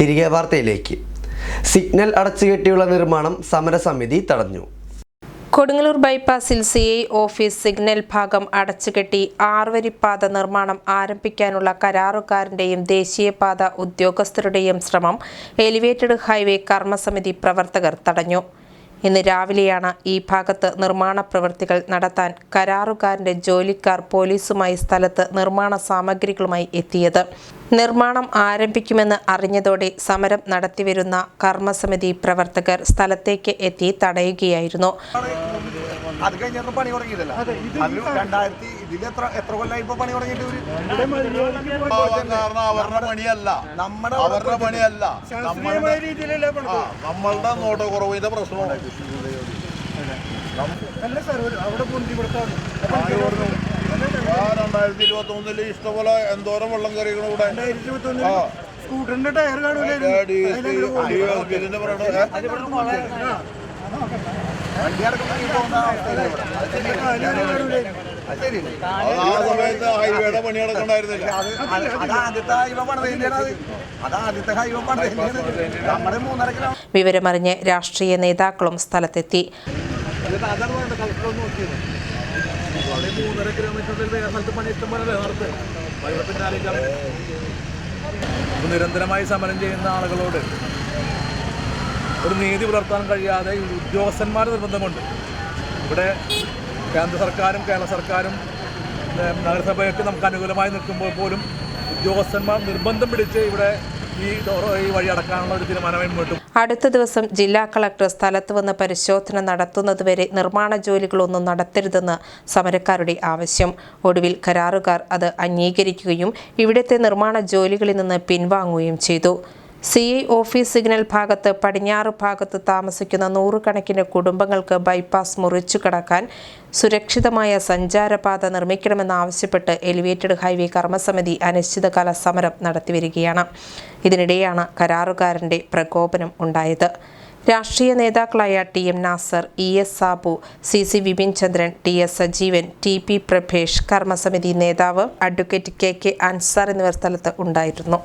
തിരികെ വാർത്തയിലേക്ക്. സിഗ്നൽ അടച്ചുകെട്ടിയുള്ള നിർമ്മാണം സമരസമിതി തടഞ്ഞു. കൊടുങ്ങല്ലൂർ ബൈപ്പാസിൽ സി ഐ ഓഫീസ് സിഗ്നൽ ഭാഗം അടച്ചുകെട്ടി ആറുവരിപ്പാത നിർമ്മാണം ആരംഭിക്കാനുള്ള കരാറുകാരന്റെയും ദേശീയപാത ഉദ്യോഗസ്ഥരുടെയും ശ്രമം എലിവേറ്റഡ് ഹൈവേ കർമ്മസമിതി പ്രവർത്തകർ തടഞ്ഞു. ഇന്ന് രാവിലെയാണ് ഈ ഭാഗത്ത് നിർമ്മാണ പ്രവൃത്തികൾ നടത്താൻ കരാറുകാരന്റെ ജോലിക്കാർ പോലീസുമായി സ്ഥലത്ത് നിർമ്മാണ സാമഗ്രികളുമായി എത്തിയത്. നിർമ്മാണം ആരംഭിക്കുമെന്ന് അറിഞ്ഞതോടെ സമരം നടത്തിവരുന്ന കർമ്മസമിതി പ്രവർത്തകർ സ്ഥലത്തേക്ക് എത്തി തടയുകയായിരുന്നു. അത് കഴിഞ്ഞപ്പോ പണി തുടങ്ങിയതല്ല അതിൽ രണ്ടായിരത്തി ഇതിൽ എത്ര എത്ര കൊല്ലായി ഇപ്പൊ പണി തുടങ്ങിയിട്ട് ഇവർ? പാവം കാരണം അവരുടെ പണിയല്ല. നമ്മുടെ അവരുടെ പണിയല്ല. നമ്മളുടെ ആ, നമ്മളുടെ നോട്ടക്കുറവിന്റെ പ്രശ്നമാണ്. ആ, രണ്ടായിരത്തി ഇരുപത്തി ഒന്നിൽ ഇഷ്ടപോലെ എന്തോരം വെള്ളം കയറിക്കണ ഇവിടെ. സ്കൂട്ടറിന്റെ ടയർ കാണൂലായിരുന്നു. ആ സമയത്ത് ഹൈവേയുടെ പണി മൂന്നര വിവരമറിഞ്ഞ് രാഷ്ട്രീയ നേതാക്കളും സ്ഥലത്തെത്തി. നിരന്തരമായി സമരം ചെയ്യുന്ന ആളുകളോട് ഒരു നീതി പുലർത്താൻ കഴിയാതെ ഈ ഉദ്യോഗസ്ഥന്മാർ നിർബന്ധമുണ്ട് ഇവിടെ കേന്ദ്ര സർക്കാരും കേരള സർക്കാരും നഗരസഭയൊക്കെ നമുക്ക് അനുകൂലമായി നിൽക്കുമ്പോൾ പോലും ഉദ്യോഗസ്ഥന്മാർ നിർബന്ധം പിടിച്ച് ഇവിടെ അടുത്ത ദിവസം ജില്ലാ കളക്ടർ സ്ഥലത്ത് വന്ന് പരിശോധന നടത്തുന്നതുവരെ നിർമ്മാണ ജോലികളൊന്നും നടത്തരുതെന്ന് സമരക്കാരുടെ ആവശ്യം. ഒടുവിൽ കരാറുകാർ അത് അംഗീകരിക്കുകയും ഇവിടുത്തെ നിർമ്മാണ ജോലികളിൽ നിന്ന് പിൻവാങ്ങുകയും ചെയ്തു. സി ഐ ഓഫീസ് സിഗ്നൽ ഭാഗത്ത് പടിഞ്ഞാറ് ഭാഗത്ത് താമസിക്കുന്ന നൂറുകണക്കിന് കുടുംബങ്ങൾക്ക് ബൈപ്പാസ് മുറിച്ചു കടക്കാൻ സുരക്ഷിതമായ സഞ്ചാരപാത നിർമ്മിക്കണമെന്നാവശ്യപ്പെട്ട് എലിവേറ്റഡ് ഹൈവേ കർമ്മസമിതി അനിശ്ചിതകാല സമരം നടത്തിവരികയാണ്. ഇതിനിടെയാണ് കരാറുകാരന്റെ പ്രകോപനം ഉണ്ടായത്. രാഷ്ട്രീയ നേതാക്കളായ T M Nasar E S Sabu C C Vipin Chandran T S Sajeevan T P Prabhesh കർമ്മസമിതി നേതാവ് അഡ്വക്കേറ്റ് കെ കെ അൻസാർ എന്നിവർ സ്ഥലത്ത് ഉണ്ടായിരുന്നു.